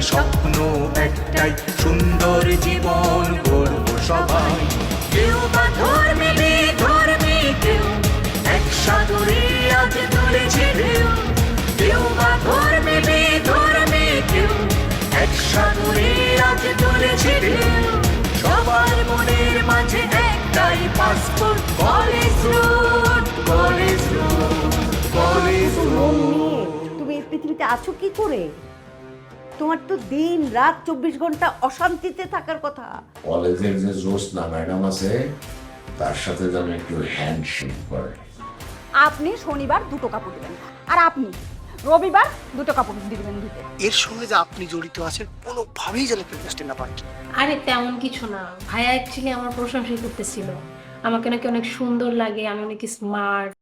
স্বপ্ন একটাই সুন্দর জীবন গর্ব সবাই। কেউ বা ধর্মে ধর্মে কেউ এক সাগরে আজ তুলেছে ঢেউ। কেউ বা ধর্মে ধর্মে কেউ এক সাগরে আজ তুলেছে ঢেউ। সবার মনের মাঝে একটাই passport college road college road college road. তুমি এই পৃথিবীতে আছো কি করে? তোমার তো দিন রাত চব্বিশ ঘণ্টা অশান্তিতে থাকার কথা। কলেজের যে জোসনা ম্যাডাম আছে তার সাথে যেন একটু হ্যান্ডশেক করে। আপনি শনিবার দুটো কাপড় দিবেন। আর আপনি রবিবার দুটো কাপড় দিবেন দিতে এর সঙ্গে যে আপনি জড়িত আছেন কোনোভাবেই যেন প্রেগনেন্সি না পান। আরে তেমন কিছু না। ভাইয়া অ্যাকচুয়ালি আমার প্রশংসাই করতেছিল। আমাকে নাকি অনেক সুন্দর লাগে আমি অনেক স্মার্ট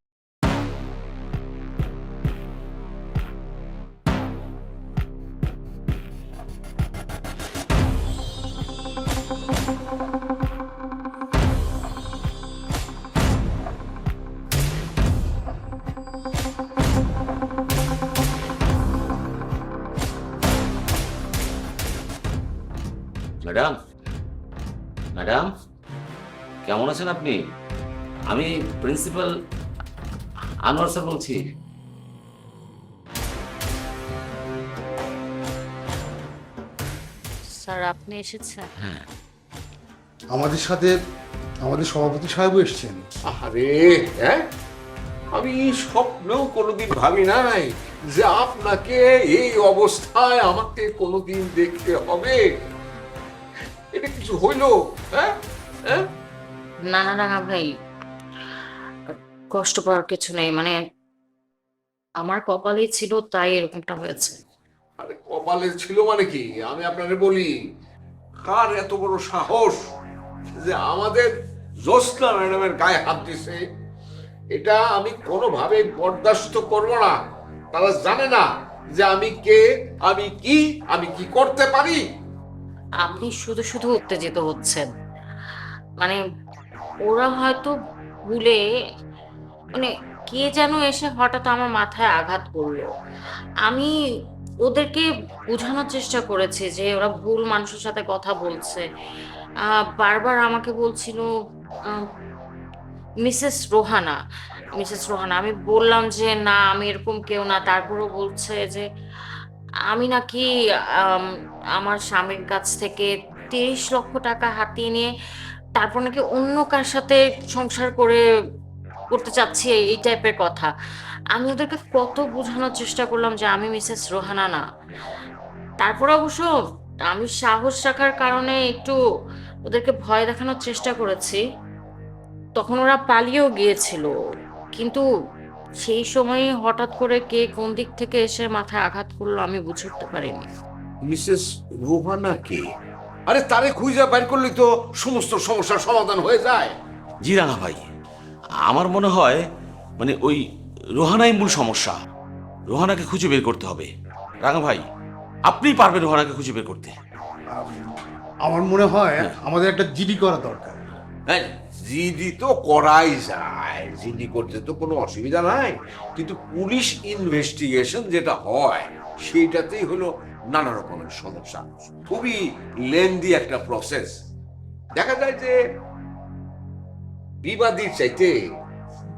ম্যাডাম? ম্যাডাম কেমন আছেন আপনি? আমি প্রিন্সিপাল আনোয়ার স্যার বলছি। স্যার আপনি এসেছেন। আমাদের সাথে আমাদের সভাপতি সাহেবও এসছেন। আরে হ্যাঁ? আমি স্বপ্নেও কোনোদিন ভাবি নাই যে আপনাকে এই অবস্থায় আমাকে কোনোদিন দেখতে হবে। এটা কিছু হইল? হ্যাঁ? হ্যাঁ? না না রাঙা ভাই। কষ্ট পাওয়ার কিছু নেই মানে আমার কপালেই ছিল তাই এরকমটা হয়েছে। আরে কপালে ছিল মানে কি? আমি আপনাকে বলি কার এত বড় সাহস যে আমাদের জ্যোৎস্না ম্যাডামের গায়ে হাত দিছে? এটা আমি কোনোভাবে বরদাস্ত করব না। তারা জানে না যে আমি কে আমি কি আমি কি করতে পারি? আপনি শুধু শুধু উত্তেজিত হচ্ছেন। মানে ওরা হয়তো ভুলে মানে কে যেন এসে হঠাৎ আমার মাথায় আঘাত করল। আমি ওদেরকে বোঝানোর চেষ্টা করেছি যে ওরা ভুল মানুষের সাথে কথা বলছে। বারবার আমাকে বলছিল মিসেস রোহানা মিসেস রোহানা, আমি বললাম যে, না, আমি এরকম কেউ না। তারপরও বলছে যে আমি নাকি আম, আমার স্বামীর কাছ থেকে তিরিশ লক্ষ টাকা হাতিয়ে নিয়ে তারপর নাকি অন্য কার সাথে সংসার করে করতে চাচ্ছি এই টাইপের কথা। আমি ওদেরকে কত বোঝানোর চেষ্টা করলাম যে আমি মিসেস রোহানা না। তারপর অবশ্য আমি সাহস রাখার কারণে একটু ওদেরকে ভয় দেখানোর চেষ্টা করেছি। তখন ওরা পালিয়েও গিয়েছিল। কিন্তু সেই সময় হঠাৎ করে কে কোন দিক থেকে এসে মাথায় আঘাত করল আমি বুঝে উঠতে পারিনি। মিসেস রোহানা কে? আরে তারে খুঁজে বের করলেই তো সমস্ত সমস্যার সমাধান হয়ে যায়। জি রাঙা ভাই আমার মনে হয় মানে ওই রোহানাই মূল সমস্যা। রোহানাকে খুঁজে বের করতে হবে। রাঙা ভাই আপনিই পারবেন রোহানাকে খুঁজে বের করতে। আমার মনে হয়। আমাদের একটা জিডি করা দরকার। হ্যাঁ জিডি তো করাই যায়। জিডি করতে তো কোনো অসুবিধা নাই। কিন্তু পুলিশ ইনভেস্টিগেশন যেটা হয়, সেইটাতেই হলো নানা রকমের সমস্যা। খুবই লেন্দি একটা প্রসেস দেখা যায় যে বিবাদীর চাইতে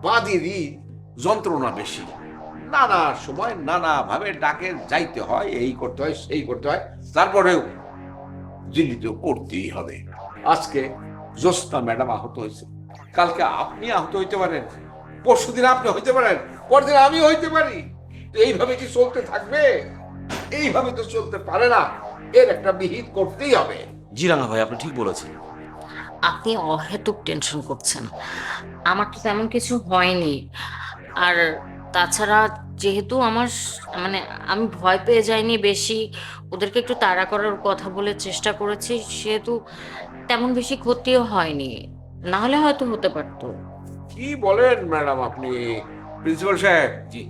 বাদীরই যন্ত্রণা বেশি। নানা সময় নানা ভাবে ডাকে, যাইতে হয়, এই করতে হয়, সেই করতে হয়। তারপরেও জিডি তো করতেই হবে। আজকে জ্যোৎস্না ম্যাডাম আহত হয়েছে। কালকে আপনি আহত হইতে পারেন পরশুদিন আপনি হইতে পারেন পরদিন আমি হইতে পারি। তো এইভাবে কি চলতে থাকবে? এইভাবে তো চলতে পারে না। এর একটা বিহিত করতেই হবে। জি রাঙা ভাই আপনি ঠিক বলেছেন। আপনি অহেতুক টেনশন করছেন। আমার তো তেমন কিছু হয়নি। আর তাছাড়া যেহেতু আমার মানে আমি ভয় পেয়ে যাইনি বেশি ওদেরকে একটু তাড়া করার কথা বলে চেষ্টা করেছি। সেহেতু তেমন বেশি ক্ষতিও হয়নি। না হলে হয়তো হতে পারতো। কি বলেন ম্যাডাম আপনি? প্রিন্সিপাল সাহেব। জি।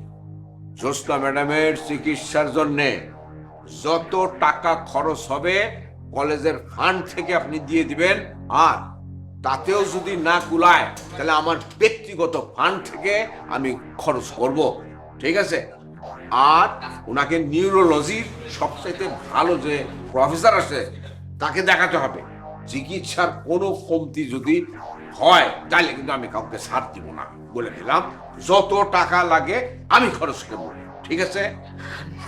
জ্যোৎস্না ম্যাডামের চিকিৎসার জন্যে যত টাকা খরচ হবে কলেজের ফান্ড থেকে আপনি দিয়ে দিবেন। আর তাতেও যদি না কুলায় তাহলে আমার ব্যক্তিগত ফান্ড থেকে আমি খরচ করব। ঠিক আছে? আর ওনাকে নিউরোলজির সবচাইতে ভালো যে প্রফেসর আছে তাকে দেখাতে হবে। চিকিৎসার কোনো কমতি যদি হয় তাহলে কিন্তু আমি কাউকে ছাড় দিব না। বলে দিলাম যত টাকা লাগে আমি খরচ করব। ঠিক আছে?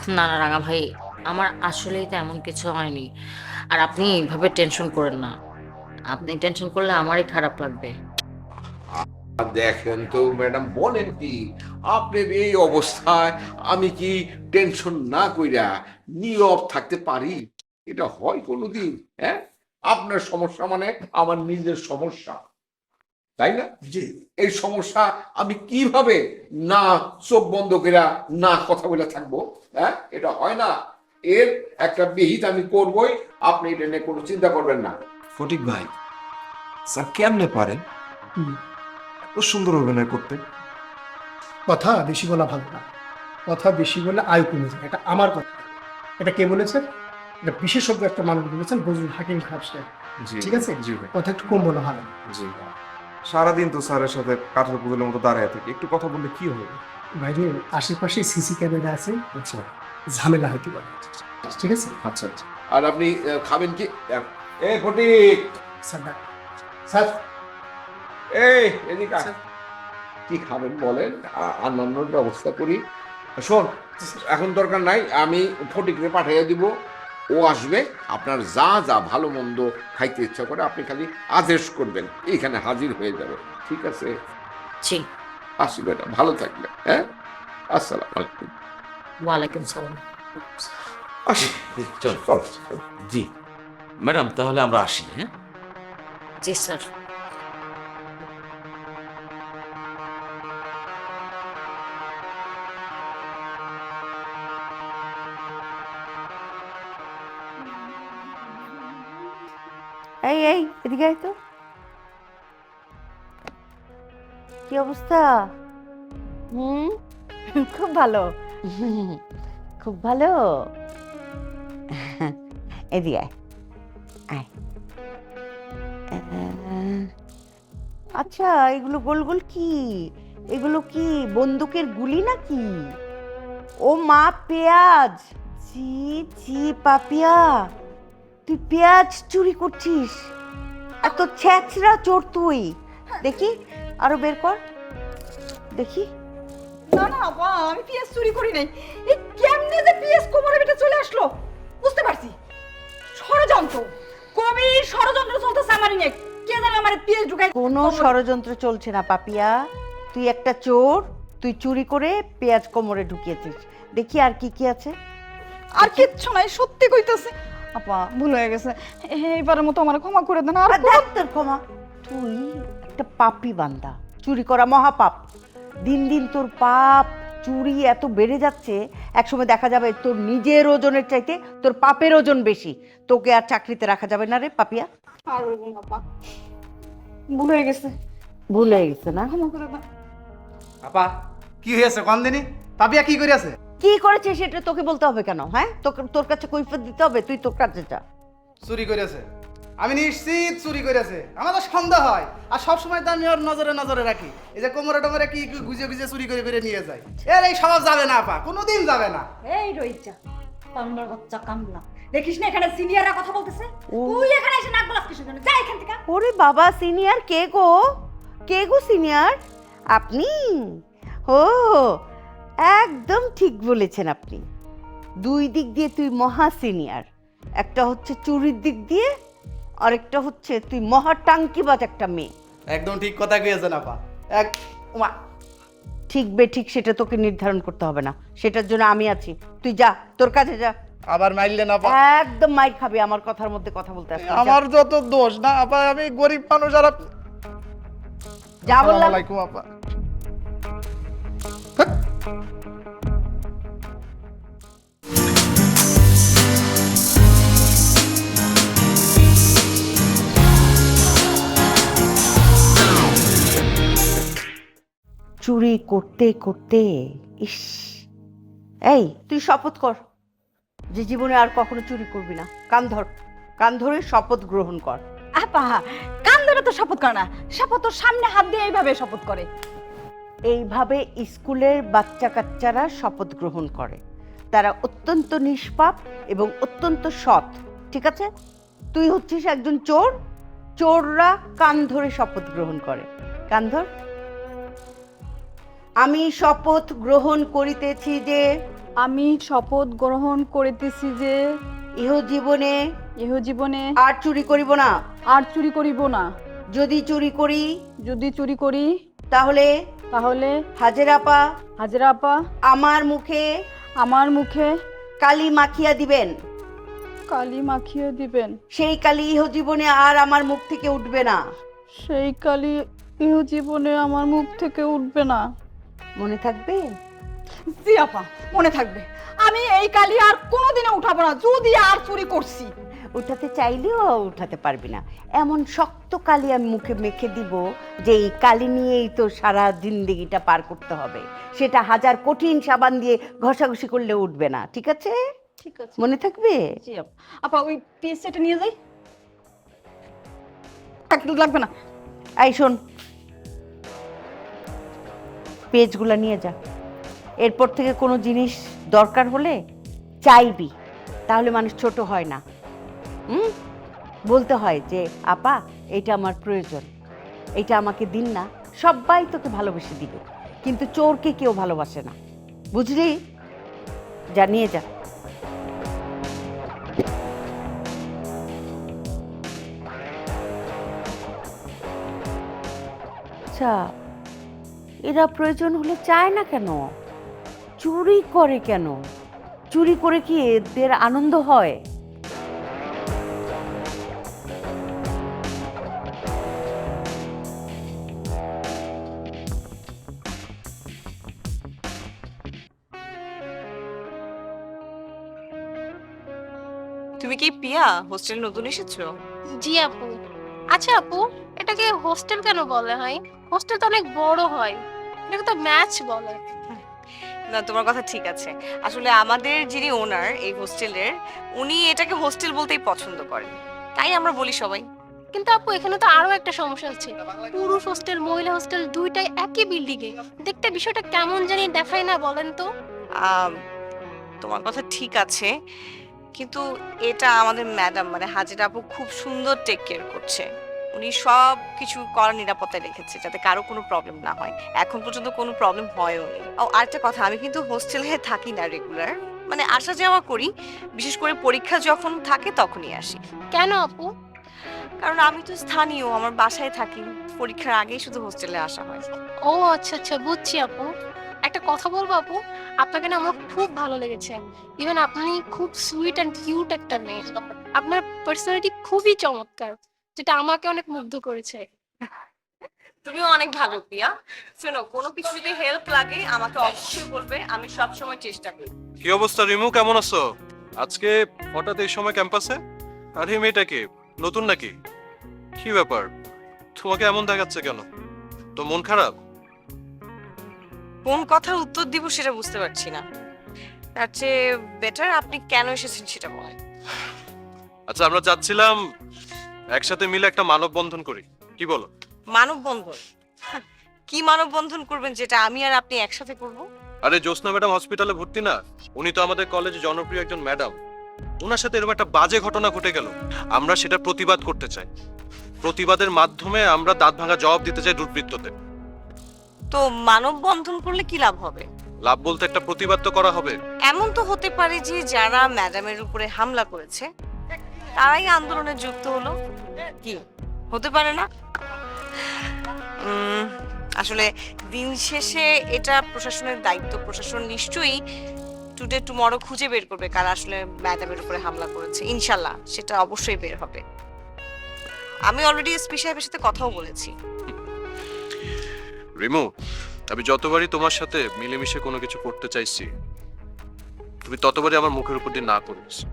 না না রাঙা ভাই আমার আসলেই তেমন কিছু হয়নি। আর আপনি এইভাবে টেনশন করেন না। আপনি টেনশন করলে আমারই খারাপ লাগবে। দেখেন তো ম্যাডাম বলেন কি আপনার এই অবস্থায় আমি কি টেনশন না কইরা নীরব থাকতে পারি? এটা হয় কোনোদিন হ্যাঁ? আপনার সমস্যা মানে আমার নিজের সমস্যা। তাই না? জি। এই সমস্যা আমি কীভাবে না চোখ বন্ধ কইরা না কথা বলে থাকব? হ্যাঁ? এটা হয় না। এর একটা বিহিত আমি করবই। আপনি এটা নিয়ে কোনো চিন্তা করবেন না। ফটিক ভাই স্যার কেমনে পারেন? এত সুন্দর অভিনয় করতে। কথা বেশি বলা ভালো না। কথা বেশি বলে আয়ু কমে যায়। এটা আমার কথা। এটা কে বলেছেন এটা বিশেষজ্ঞ একটা মানুষ বলেছেন বজরুল হাকিম খান সাহেব। জি ঠিক আছে? কথা একটু কম বলা ভালো। জি সারাদিন তো স্যারের সাথে কাঠের পুতুলের মতো দাঁড়ায় থাকি। একটু কথা বললে কি হবে? বাইরে আশেপাশে সিসি ক্যামেরা আছে আচ্ছা। ঝামেলা হতে পারে। ঠিক আছে? আচ্ছা আচ্ছা। আর আপনি খাবেন কি? এ ফটিক! Sir sir. এই এদিকে কি খাবেন বলেন? আ- অন্যান্যর ব্যবস্থা করি। শোন এখন দরকার নাই আমি ফটিকরে পাঠিয়ে দিব। ও আসবে আপনার যা যা ভালো মন্দ খাইতে ইচ্ছা করে আপনি খালি আদেশ করবেন এইখানে হাজির হয়ে যাবে ঠিক আছে? জি। আসি বেটা ভালো থাকবে হ্যাঁ? আসসালাম আলাইকুম। ওয়ালাইকুম সালাম। আসি চল চল। জি। ম্যাডাম তাহলে আমরা আসি হ্যাঁ? জি স্যার। এদিকে আয় তো। কি অবস্থা? হুম খুব ভালো। খুব ভালো? এদিকে আয়। আয়। আচ্ছা এগুলো গোল গোল কি? এগুলো কি বন্দুকের গুলি নাকি? ও মা পেঁয়াজ! জি জি পাপিয়া! তুই পেঁয়াজ চুরি করছিস? এত ছ্যাচরা চোর তুই। দেখি আরও বের কর। দেখি। না না বা আমি পিএস চুরি করি নাই। এই কেমনে যে পিএস ভিতরে চলে আসলো? বুঝতে পারছি। ষড়যন্ত্র। কবির ষড়যন্ত্র চলতেছে আমার নিয়ে। কে জানে আমার পিএস ঢুকাই কোনো ষড়যন্ত্র চলছে না পাপিয়া। তুই একটা চোর তুই চুরি করে পেঁয়াজ কোমরে ঢুকিয়েছিস। দেখি আর কি কি আছে। আর কিচ্ছু নাই সত্যি কইতেছে। আপা ভুল হয়ে গেছে। এইবারের মতো আমার ক্ষমা করে দেন আর আর দেখ তোর ক্ষমা। তুই একটা পাপি বান্দা চুরি করা মহাপাপ। দিন দিন তোর পাপ চুরি এত বেড়ে যাচ্ছে একসময় দেখা যাবে তোর নিজের ওজনের চাইতে তোর পাপের ওজন বেশি। তোকে আর চাকরিতে রাখা যাবে না রে পাপিয়া। আর আপা। ভুল হয়ে গেছে। ভুল হয়ে গেছে না? ক্ষমা করে দেন। আপা কি হয়েছে কন দিনই পাপিয়া কি করে আছে কি করেছে সেটা তোকে বলতে হবে কেন হ্যাঁ? তোকে তোর কাছে কৈফত দিতে হবে তুই তোর কাছে যা। চুরি করেছে। আমি নিশ্চিত চুরি করেছে। আমার তো সন্দেহ হয়। আর সব সময় তো আমি ওর নজরে নজরে রাখি। এই যে কোমরে টোমরে কি কি গুজে গুজে চুরি করে করে নিয়ে যায়। এর এই স্বভাব যাবে না আপা। কোনোদিন যাবে না। এই রইচা কামলার বাচ্চা কামলা। দেখিস না এখানে সিনিয়ররা কথা বলতেছে। তুই এখানে এসে নাক গলাস কিসের জন্য? যা এখান থেকে। ওরে বাবা সিনিয়র কে গো? কে গো সিনিয়র? আপনি? ও একদম ঠিক বলেছেন আপনি। দুই দিক দিয়ে তুই মহা সিনিয়র। একটা হচ্ছে চুরির দিক দিয়ে আরেকটা হচ্ছে তুই মহা টাঙ্কিবাজ একটা মেয়ে। একদম ঠিক কথা কয়েছেন আপা। এক ঠিক বে ঠিক সেটা তোকে নির্ধারণ করতে হবে না। সেটার জন্য আমি আছি। তুই যা তোর কাছে যা। আবার মারলেন আপা। একদম মাইর খাবি আমার কথার মধ্যে কথা বলতে আসবি। যা। আমার যত দোষ না আপা আমি গরিব মানুষ আর যা বললাম। আসসালামু আলাইকুম আপা। চুরি করতে করতে, ইস। এই, তুই শপথ কর যে জীবনে আর কখনো চুরি করবি না। কান ধর, কান ধরে শপথ গ্রহণ কর। আপা, কান ধরে তো শপথ করে না। শপথ তোর সামনে হাত দিয়ে এইভাবে শপথ করে। এইভাবে স্কুলের বাচ্চা কাচ্চারা শপথ গ্রহণ করে। তারা অত্যন্ত নিষ্পাপ এবং অত্যন্ত সৎ ঠিক আছে? তুই হচ্ছিস একজন চোর। চোররা কান ধরে শপথ গ্রহণ করে। কান ধর। আমি শপথ গ্রহণ করিতেছি যে আমি শপথ গ্রহণ করিতেছি যে ইহ জীবনে ইহ জীবনে আর চুরি করিব না। আর চুরি করিব না। যদি চুরি করি যদি চুরি করি তাহলে তাহলে? হাজেরাপা হাজরা আপা আমার মুখে আমার মুখে কালি মাখিয়া দিবেন। কালি মাখিয়ে দিবেন। সেই কালি ইহ জীবনে আর আমার মুখ থেকে উঠবে না। সেই কালি ইহ জীবনে আমার মুখ থেকে উঠবে না। মনে থাকবে? জি আপা মনে থাকবে। আমি এই কালি আর কোনোদিনও উঠাবো না যদি আর চুরি করছি। উঠাতে চাইলেও উঠাতে পারবি না। এমন শক্ত কালি আমি মুখে মেখে দিব যে এই কালি নিয়েই তো সারা জিন্দেগিটা পার করতে হবে। সেটা হাজার কঠিন সাবান দিয়ে ঘষাঘষি করলে উঠবে না ঠিক আছে? ঠিক আছে। মনে থাকবে? জি আপা ওই পিস সেটা নিয়ে যাই। লাগবে না। এই শোন। পেজগুলো নিয়ে যা। এরপর থেকে কোনো জিনিস দরকার হলে চাইবি তাহলে মানুষ ছোট হয় না। হুম? বলতে হয় যে, আপা, এটা আমার প্রয়োজন। এটা আমাকে দিন না। সবাই তোকে ভালোবেসে দিবে। কিন্তু চোরকে কেউ ভালোবাসে না। বুঝলি? যা, নিয়ে যা। আচ্ছা এরা প্রয়োজন হলে চায় না কেন? চুরি করে কেন? চুরি করে কি এদের আনন্দ হয়? কি হোস্টেল নতুন এসেছ? জি আপু। আচ্ছা আপু এটাকে হোস্টেল কেন বলে হয় হোস্টেল তো অনেক বড় হয়। এটাকে তো ম্যাচ বলে। না তোমার কথা ঠিক আছে। আসলে আমাদের যিনি ওনার এই হোস্টেলের উনি এটাকে হোস্টেল বলতেই পছন্দ করেন। তাই আমরা বলি সবাই। কিন্তু আপু এখানে তো আরও একটা সমস্যা আছে পুরুষ হোস্টেল মহিলা হোস্টেল দুইটাই একই বিল্ডিং এ। দেখতে বিষয়টা কেমন জানি দেখায় না বলেন তো। তোমার কথা ঠিক আছে। কিন্তু এটা আমাদের ম্যাডাম মানে হাজিরা আপু খুব সুন্দর টেক কেয়ার করছে। উনি সব কিছু করার নিরাপত্তায় রেখেছে যাতে কারও কোনো প্রবলেম না হয়। এখন পর্যন্ত কোনো প্রবলেম হয়ও নি। ও আরেকটা কথা আমি কিন্তু হোস্টেলে থাকি না রেগুলার মানে আসা যাওয়া করি বিশেষ করে পরীক্ষা যখন থাকে তখনই আসি। কেন আপু? কারণ আমি তো স্থানীয় আমার বাসায় থাকি। পরীক্ষার আগেই শুধু হোস্টেলে আসা হয়। ও আচ্ছা আচ্ছা বুঝছি আপু। একটা কথা বলব আপু? আপনাকে না আমার খুব ভালো লেগেছে। ইভেন আপনি খুব সুইট অ্যান্ড কিউট একটা মেয়ে। আপনার পার্সোনালিটি খুবই চমৎকার যেটা আমাকে অনেক মুগ্ধ করেছে। তুমিও অনেক ভালো প্রিয়া। শোনো কোনো কিছু যদি হেল্প লাগে আমাকে অবশ্যই বলবে আমি সব সময় চেষ্টা করি। কি অবস্থা রিমু? কেমন আছো? আজকে হঠাৎ এই সময় ক্যাম্পাসে? আর এই মেয়েটা কি? নতুন নাকি? কি ব্যাপার? তোমাকে এমন দেখাচ্ছে কেন? তো মন খারাপ? কোন কথার উত্তর দিব সেটা বুঝতে পারছি না। তার চেয়ে বেটার আপনি কেন এসেছেন সেটা বলেন। আচ্ছা আমরা যাচ্ছিলাম একসাথে মিলে একটা মানববন্ধন করি। কি বলো? মানববন্ধন? কি মানববন্ধন করবেন যেটা আমি আর আপনি একসাথে করব? আরে জ্যোৎস্না ম্যাডাম হসপিটালে ভর্তি না? উনি তো আমাদের কলেজে জনপ্রিয় একজন ম্যাডাম। ওনার সাথে এরকম একটা বাজে ঘটনা ঘটে গেল। আমরা সেটা প্রতিবাদ করতে চাই। প্রতিবাদের মাধ্যমে আমরা দাঁত ভাঙা জবাব দিতে চাই দুর্বৃত্ততে তো মানববন্ধন করলে কি লাভ হবে? লাভ বলতে একটা প্রতিবাদ তো করা হবে। এমন তো হতে পারে যে যারা ম্যাডামের উপরে হামলা করেছে তারাই আন্দোলনে যুক্ত হলো। কি? হতে পারে না? উম, আসলে দিন শেষে এটা প্রশাসনের দায়িত্ব। প্রশাসন নিশ্চয়ই টুডে টুমরো খুঁজে বের করবে কারা আসলে ম্যাডামের উপরে হামলা করেছে। ইনশাল্লাহ সেটা অবশ্যই বের হবে। আমি অলরেডি এসপি সাহেবের সাথে কথাও বলেছি। রিমু আমি যতবারই তোমার সাথে মিলেমিশে কোনো কিছু করতে চাইছি তুমি ততবারই আমার মুখের উপর দিয়ে না করিস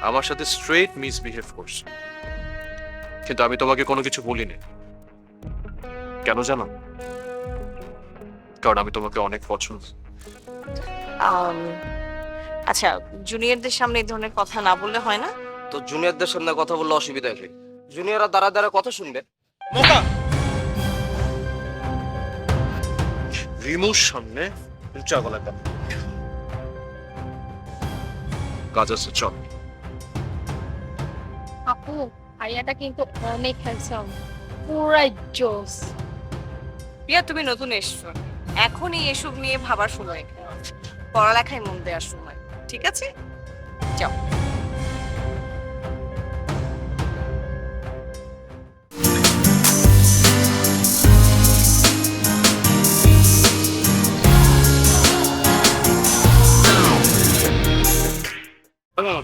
আমার সাথে স্ট্রেট মিসবিহেভ করছ। কিন্তু আমি তোমাকে কোনো কিছু বলিনি। কেন জানো? কারণ আমি তোমাকে অনেক পছন্দ। আচ্ছা জুনিয়রদের সামনে এই ধরনের কথা না বললে হয় না? তো জুনিয়রদের সামনে কথা বললে অসুবিধা কি? জুনিয়ররা দ্বারা দ্বারা কথা শুনবে। রিমুর সামনে উঁচা গলায় কথা কাজ আছে চল। আপু ভাইয়াটা কিন্তু অনেক হ্যান্ডসাম পুরাই জোস। প্রিয়া তুমি নতুন এসছো। এখনই এসব নিয়ে ভাবার সময়। নেই। পড়ালেখায় মন দেওয়ার সময়। ঠিক আছে? যাও।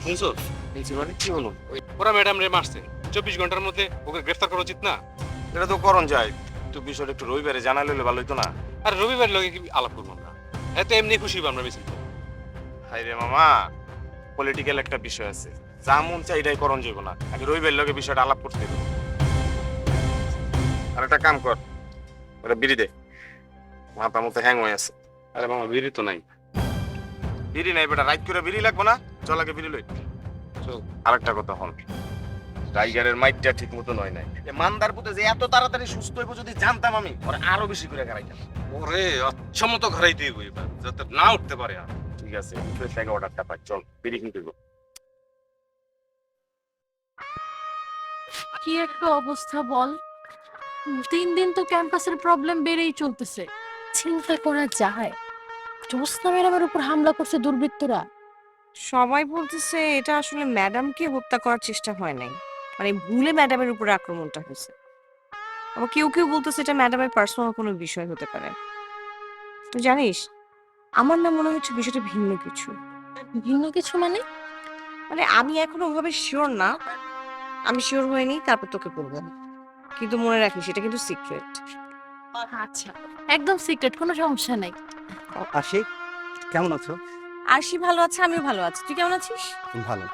শুনছো মানে কি হলো? ওরা ম্যাডাম রে মারছে। চব্বিশ ঘণ্টার মধ্যে ওকে গ্রেফতার করা উচিত না? এটা তো করণ যায়। তো বিষয়টা একটু রবিবারে জানালে হলে ভালো হতো না। আর রবিবার লগে কি আলাপ করব আমরা? এত এমনি খুশি হব আমরা মিছিল করব। হাই রে মামা পলিটিক্যাল একটা বিষয় আছে। যা মন চাই এটাই করণ যাইব না। আগে রবিবার লগে বিষয়টা আলাপ করতে হবে আর একটা কাম কর ওটা বিড়ি দে। মাথা মতো হ্যাং হয়ে আছে। আরে মামা বিড়ি তো নাই। বিড়ি নাই বেটা রাইট করে বিড়ি লাগবো না? চল আগে বিড়ি লই। চল। আরেকটা কথা হন। টাইগারের মাইটটা ঠিক মতো নয় নাই। মান্দার পুতে যে এত তাড়াতাড়ি সুস্থ হইব যদি জানতাম আমি ওর আরও বেশি করে গাড়াইতাম ওরে আচ্ছা মতো ঘরাই দিয়ে এবার যাতে না উঠতে পারে আর। ঠিক আছে থেকে অর্ডারটা পাই চল বিড়ি কিনতে। কি একটা অবস্থা বল? দিন দিন তো ক্যাম্পাসের প্রবলেম বেড়েই চলতেছে। চিন্তা করা যায়। জ্যোৎস্না ম্যাডামের উপর হামলা করছে দুর্বৃত্তরা। সবাই বলতেছে এটা আসলে ম্যাডামকে হত্যা করার চেষ্টা হয় নাই। মানে ভুলে ম্যাডামের উপরে আক্রমণটা হয়েছে। আবার কেউ কেউ বলতেছে এটা ম্যাডামের পার্সোনাল কোনো বিষয় হতে পারে। তুই জানিস আমার না মনে হচ্ছে বিষয়টা ভিন্ন কিছু। ভিন্ন কিছু মানে? মানে আমি এখনও ওভাবে শিওর না। আমি শিওর হইনি তারপর তোকে বলব। কিন্তু মনে রাখিস এটা কিন্তু সিক্রেট আচ্ছা একদম সিক্রেট কোনো সমস্যা নাই। আশিক কেমন আছো? আরশি ভালো আছে আমিও ভালো আছি। তুই কেমন আছিস? ভালো।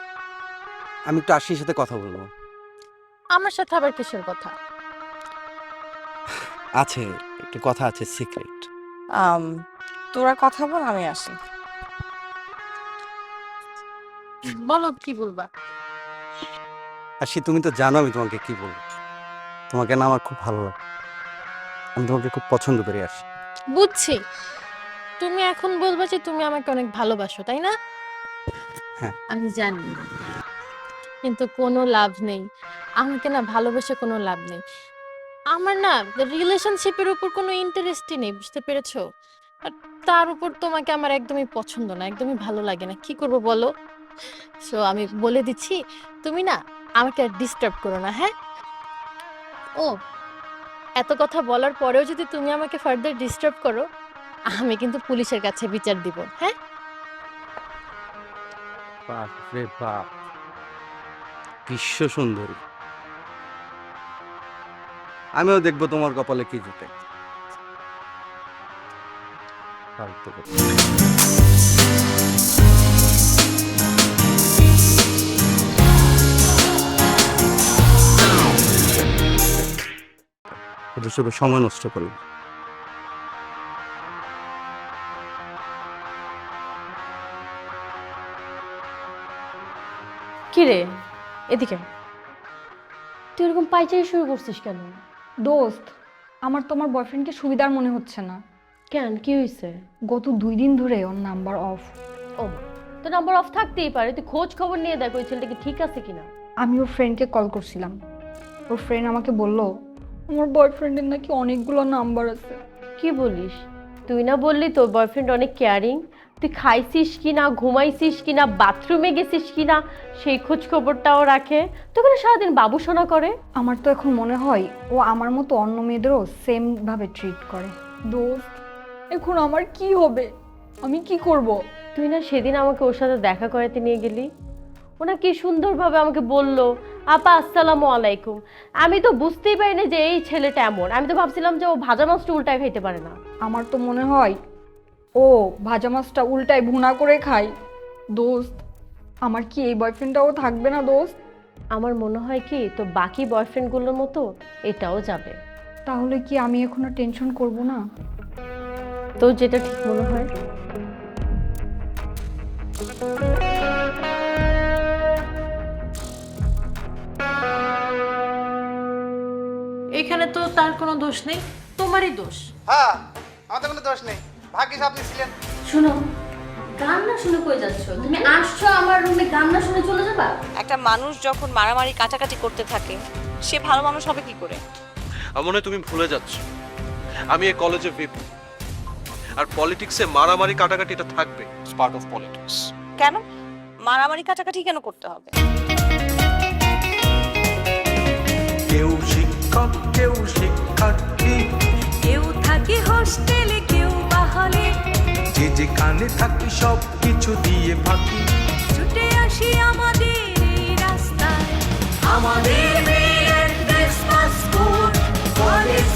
আমি একটু আশির সাথে কথা বলব। আমার সাথে আবার কিসের কথা? আছে একটু কথা আছে সিক্রেট আম, তোরা কথা বল আমি আসি। বলো কি বলবা? আশি তুমি তো জানো আমি তোমাকে কি বলব। তোমাকে না আমার খুব ভালো লাগে। আমি তোমাকে খুব পছন্দ করি আসি বুঝছি। তুমি এখন বলবা যে তুমি আমাকে অনেক ভালোবাসো তাই না? হ্যাঁ। আমি জানি। কিন্তু কোনো লাভ নেই। আমাকে না ভালোবেসে কোনো লাভ নেই। আমার না রিলেশনশিপের উপর কোনো ইন্টারেস্টই নেই বুঝতে পেরেছ? আর তার উপর তোমাকে আমার একদমই পছন্দ না একদমই ভালো লাগে না। কি করব বলো? সো আমি বলে দিচ্ছি তুমি না আমাকে আর ডিস্টার্ব করো না হ্যাঁ? ও এত কথা বলার পরেও যদি তুমি আমাকে ফার্দার ডিস্টার্ব করো আমি কিন্তু পুলিশের কাছে বিচার দিব হ্যাঁ? বাপ রে বাপ। বিশ্ব সুন্দরী। আমিও দেখব তোমার কপালে কি জুটে সময় নষ্ট করলাম কি রে এদিকে। তুই এরকম পাইচারি শুরু করছিস কেন? দোস্ত আমার তোমার বয়ফ্রেন্ডকে সুবিধার মনে হচ্ছে না। কেন? কি হয়েছে গত দুই দিন ধরে ওর নাম্বার অফ ও তো নাম্বার অফ থাকতেই পারে। তুই খোঁজ খবর নিয়ে দেখ ওই ছেলেটা কি ঠিক আছে কিনা। আমি ওর ফ্রেন্ডকে কল করছিলাম। ওর ফ্রেন্ড আমাকে বলল আমার বয়ফ্রেন্ডের নাকি অনেকগুলো নাম্বার আছে। কি বলিস? তুই না বললি তোর বয়ফ্রেন্ড অনেক কেয়ারিং তুই খাইছিস কি না ঘুমাইছিস কি না বাথরুমে গেছিস কি না সেই খোঁজ খবরটাও রাখে। তোকে না সারাদিন বাবুসোনা করে। আমার তো এখন মনে হয় ও আমার মতো অন্য মেয়েদেরও সেম ভাবে ট্রিট করে। দোস্ত এখন আমার কি হবে? আমি কি করব? তুই না সেদিন আমাকে ওর সাথে দেখা করাতে নিয়ে গেলি? ওনা কি সুন্দরভাবে আমাকে বলল আপা আসসালামু আলাইকুম। আমি তো বুঝতেই পারিনি যে এই ছেলেটা এমন। আমি তো ভাবছিলাম যে ও ভাজা মাছটা উল্টায় খাইতে পারে না। আমার তো মনে হয় ও ভাজা মাছটা উল্টায় ভুনা করে খায়। দোস্ত আমার কি এই বয়ফ্রেন্ডটাও থাকবে না দোস্ত? আমার মনে হয় কি তো বাকি বয়ফ্রেন্ডগুলোর মতো এটাও যাবে। তাহলে কি আমি এখনও টেনশন করব না? তো যেটা ঠিক মনে হয়। এখানে তো তার কোনো দোষ নেই তোমারই দোষ। হ্যাঁ আমার তো কোনো দোষ নেই। ভাগ্যিস আপনি ছিলেন। শোনো গান না শুনে কই যাচ্ছ? তুমি আসছো আমার রুমে গান না শুনে চলে যাবা? একটা মানুষ যখন মারামারি কাটাকাটি করতে থাকে সে ভালো মানুষ হবে কি করে? আমার মনে হয় তুমি ভুলে যাচ্ছ। আমি এই কলেজে ভিপ। আর পলিটিক্সে মারামারি কাটাকাটি এটা থাকবে। পার্ট অফ পলিটিক্স কেন? মারামারি কাটাকাটি কেন করতে হবে? কেউ শিক্ষক কেউ শিক্ষার্থী। কেউ থাকে হোস্টেলে হলে যে যে কানে থাকি সব কিছু দিয়ে ফাঁকি ছুটে আসি আমাদের এই রাস্তায়। আমাদের মেয়ের ক্রিসমাস কোড কলেজ